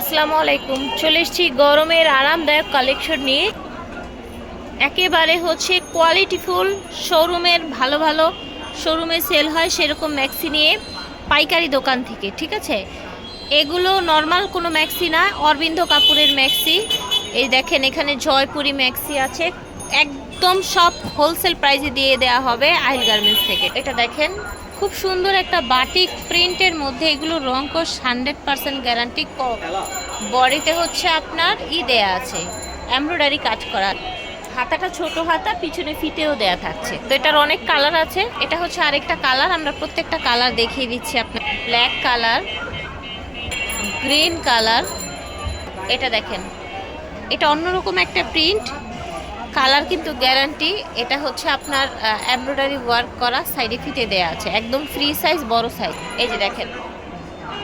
আসসালামু আলাইকুম। চলে এসেছি গরমের আরামদায়ক কালেকশন নিয়ে। একেবারে হচ্ছে কোয়ালিটিফুল শোরুমের ভালো ভালো শোরুমে সেল হয় সেরকম ম্যাক্সি নিয়ে পাইকারি দোকান থেকে, ঠিক আছে? এগুলো নর্মাল কোনো ম্যাক্সি না, অরবিন্দ কাপুরের ম্যাক্সি এই দেখেন এখানে জয়পুরি ম্যাক্সি আছে। একদম সব হোলসেল প্রাইসে দিয়ে দেওয়া হবে আহিল গার্মেন্টস থেকে। এটা দেখেন খুব সুন্দর একটা বাটিক প্রিন্টের মধ্যে এগুলো রং কোষ হান্ড্রেড পার্সেন্ট গ্যারান্টি বডিতে হচ্ছে আপনার ই দেয়া আছে, এমব্রয়ডারি কাজ করা। হাতাটা ছোট হাতা, পিছনে ফিটেও দেয়া থাকছে। তো এটার অনেক কালার আছে। এটা হচ্ছে আরেকটা কালার, আমরা প্রত্যেকটা কালার দেখিয়ে দিচ্ছি আপনার। Black colour, green colour. এটা দেখেন। এটা অন্যরকম একটা প্রিন্ট। কালার কিন্তু গ্যারান্টি, এটা হচ্ছে আপনার এমব্রয়ডারি ওয়ার্ক করা সাইডে ফিতে দেওয়া আছে, একদম ফ্রি সাইজ বড় সাইজ এই যে দেখেন,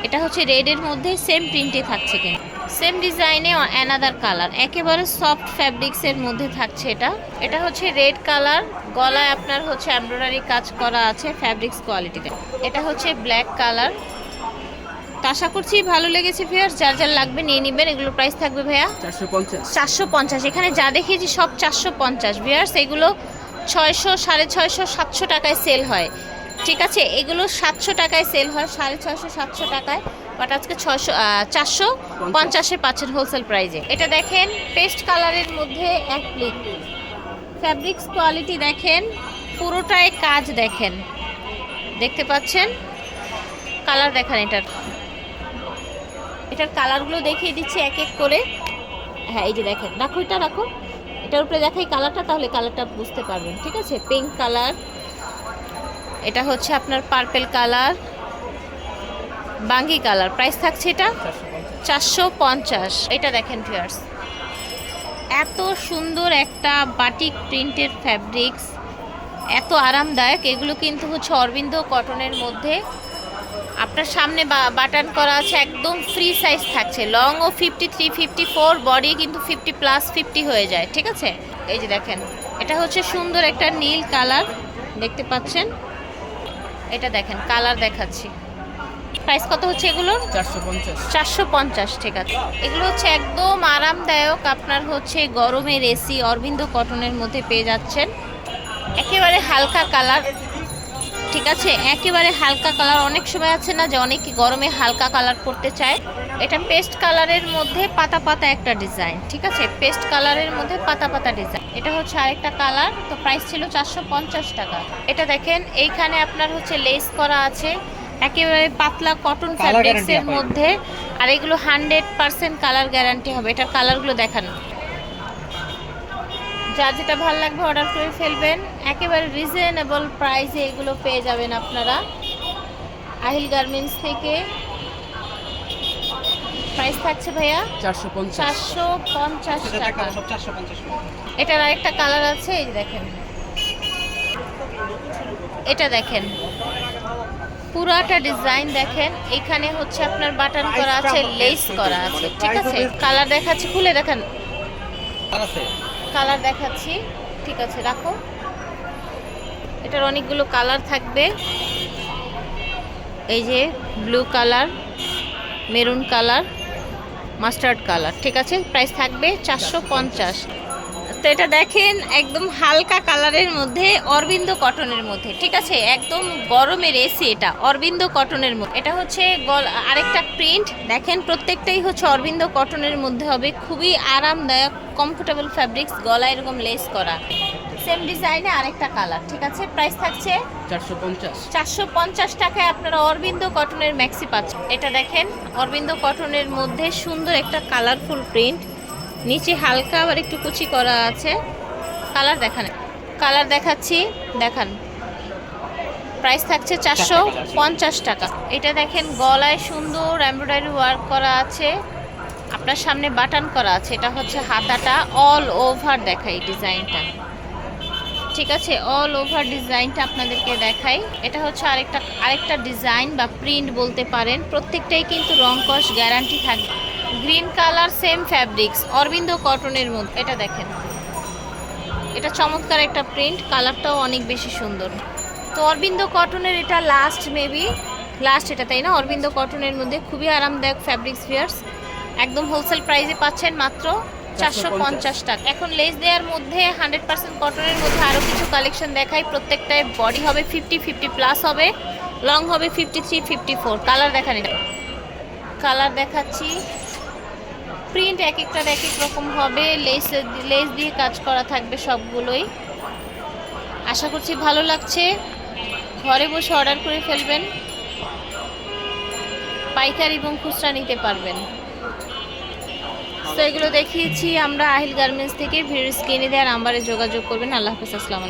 এটা হচ্ছে রেডের মধ্যে সেম প্রিন্টে থাকছে কিন্তু। সেম ডিজাইনে অ্যানাদার কালার একেবারে সফট ফ্যাব্রিক্সের মধ্যে থাকছে এটা। এটা হচ্ছে রেড কালার গলায় আপনার হচ্ছে এমব্রয়ডারি কাজ করা আছে ফ্যাব্রিক্স কোয়ালিটিতে এটা হচ্ছে ব্ল্যাক কালার তো আশা করছি ভালো লেগেছে ভিয়ার যার যার লাগবে নিয়ে নেবেন এগুলো প্রাইস থাকবে ভাইয়া চারশো পঞ্চাশ। চারশো পঞ্চাশ। এখানে যা দেখিয়েছি সব চারশো পঞ্চাশ। ভিয়ার্স এগুলো ছয়শো সাড়ে ছয়শো সাতশো টাকায় সেল হয়। ঠিক আছে এগুলো সাতশো টাকায় সেল হয় সাড়ে ছয়শো সাতশো টাকায়। বাট আজকে ছয়শো চারশো পঞ্চাশে পাচ্ছেন হোলসেল প্রাইজে এটা দেখেন পেস্ট কালারের মধ্যে এক প্লিক ফ্যাব্রিক্স কোয়ালিটি দেখেন পুরোটাই কাজ দেখেন। দেখতে পাচ্ছেন? কালার দেখেন এটার। এটার কালারগুলো দেখিয়ে দিচ্ছি এক এক করে। হ্যাঁ এই যে দেখেন, রাখো এটা, রাখো। এটার উপরে দেখাই কালারটা, তাহলে কালারটা বুঝতে পারবেন, ঠিক আছে? পিঙ্ক কালার এটা হচ্ছে আপনার পার্পেল কালার বাঙ্গি কালার প্রাইস থাকছে এটা চারশো পঞ্চাশ। এটা দেখেন ফিয়ার্স এত সুন্দর একটা বাটিক প্রিন্টের ফ্যাব্রিক্স এত আরামদায়ক। এগুলো কিন্তু হচ্ছে অরবিন্দ কটনের মধ্যে আপনার সামনে বা- বাটন করা আছে একদম ফ্রি সাইজ থাকছে। লং ও fifty three fifty four body কিন্তু ফিফটি প্লাস ফিফটি হয়ে যায় ঠিক আছে? এই যে দেখেন এটা হচ্ছে সুন্দর একটা নীল কালার দেখতে পাচ্ছেন? এটা দেখেন কালার দেখাচ্ছি। প্রাইস কত হচ্ছে এগুলোর? পঞ্চাশ। চারশো পঞ্চাশ ঠিক আছে। এগুলো হচ্ছে একদম আরামদায়ক আপনার হচ্ছে গরমের এসি অরবিন্দ কটনের মধ্যে পেয়ে যাচ্ছেন। একেবারে হালকা কালার। ঠিক আছে একেবারে হালকা কালার অনেক সময় আছে না যে অনেকে গরমে হালকা কালার করতে চায়। এটা পেস্ট কালারের মধ্যে পাতা পাতা একটা ডিজাইন ঠিক আছে? পেস্ট কালারের মধ্যে পাতা পাতা ডিজাইন এটা হচ্ছে আরেকটা কালার তো প্রাইস ছিল চারশো পঞ্চাশ টাকা। এটা দেখেন এইখানে আপনার হচ্ছে লেস করা আছে একেবারে পাতলা কটন ফ্যাব্রিক্সের মধ্যে। আর এগুলো হান্ড্রেড পার্সেন্ট কালার গ্যারান্টি হবে। এটার কালারগুলো দেখান। যার যেটা ভালো লাগবে অর্ডার করে ফেলবেন। একেবারে রিজনেবল প্রাইসে এগুলো পেয়ে যাবেন আপনারা। আহিল গার্মেন্টস থেকে। প্রাইস থাকছে ভাইয়া? চারশো পঞ্চাশ। চারশো পঞ্চাশ টাকা এটার আরেকটা কালার আছে এই দেখেন। এটা দেখেন। পুরাটা ডিজাইন দেখেন। এখানে হচ্ছে আপনার বাটন করা আছে লেস করা আছে। ঠিক আছে? কালার দেখাচ্ছি খুলে দেখেন। আছে। কালার দেখাচ্ছি। ঠিক আছে, রাখো। এটার অনেকগুলো কালার থাকবে। এই যে blue colour, maroon colour, mustard colour. ঠিক আছে, প্রাইস থাকবে চারশো পঞ্চাশ। তো এটা দেখেন একদম হালকা কালারের মধ্যে অরবিন্দ কটনের মধ্যে ঠিক আছে? একদম গরমের এসি এটা অরবিন্দ কটনের মধ্যে। এটা হচ্ছে গল- আরেকটা প্রিন্ট দেখেন প্রত্যেকটাই হচ্ছে অরবিন্দ কটনের মধ্যে হবে। খুবই আরামদায়ক কমফোর্টেবল ফ্যাব্রিক্স গলা এরকম লেস করা। সেম ডিজাইনে আরেকটা কালার ঠিক আছে? প্রাইস থাকছে চারশো পঞ্চাশ। চারশো পঞ্চাশ টাকায় আপনারা অরবিন্দ কটনের ম্যাক্সি পাচ্ছেন। এটা দেখেন অরবিন্দ কটনের মধ্যে সুন্দর একটা কালারফুল প্রিন্ট নিচে হালকা আবার একটু কুচি করা আছে। কালার দেখান। কালার দেখাচ্ছি, দেখান। প্রাইস থাকছে চারশো পঞ্চাশ টাকা। এটা দেখেন, গলায় সুন্দর এমব্রয়ডারি ওয়ার্ক করা আছে। আপনার সামনে বাটন করা আছে। এটা হচ্ছে হাতাটা অল ওভার দেখায় ডিজাইনটা ঠিক আছে অল ওভার ডিজাইনটা আপনাদেরকে দেখাই। এটা হচ্ছে আরেকটা আরেকটা ডিজাইন বা প্রিন্ট বলতে পারেন। প্রত্যেকটাই কিন্তু রং কস গ্যারান্টি থাকবে green colour same fabrics Arvind কটনের মধ্যে। এটা দেখেন। এটা চমৎকার একটা প্রিন্ট, কালারটাও অনেক বেশি সুন্দর। তো অরবিন্দ কটনের এটা লাস্ট মেবি লাস্ট এটা, তাই না? অরবিন্দ কটনের মধ্যে খুবই আরামদায়ক ফ্যাব্রিক্স ফিয়ার্স একদম হোলসেল প্রাইসে পাচ্ছেন মাত্র চারশো পঞ্চাশ টাকা। এখন লেস দেওয়ার মধ্যে হান্ড্রেড পার্সেন্ট কটনের মধ্যে আরও কিছু কালেকশন দেখাই। প্রত্যেকটায় বডি হবে ফিফটি ফিফটি প্লাস হবে লং হবে fifty three fifty four. Colour দেখান কালার দেখাচ্ছি। প্রিন্ট এক একটার এক এক রকম হবে। লেস লেস দিয়ে কাজ করা থাকবে সবগুলোই। আশা করছি ভালো লাগছে। ঘরে বসে অর্ডার করে ফেলবেন। পাইকারি এবং খুচরা নিতে পারবেন। তো এগুলো দেখিয়েছি, আমরা আহিল গার্মেন্টস থেকে ভিডিও স্ক্রিনে দেওয়ার নাম্বারে যোগাযোগ করবেন। আল্লাহ হাফিজ, আসসালামু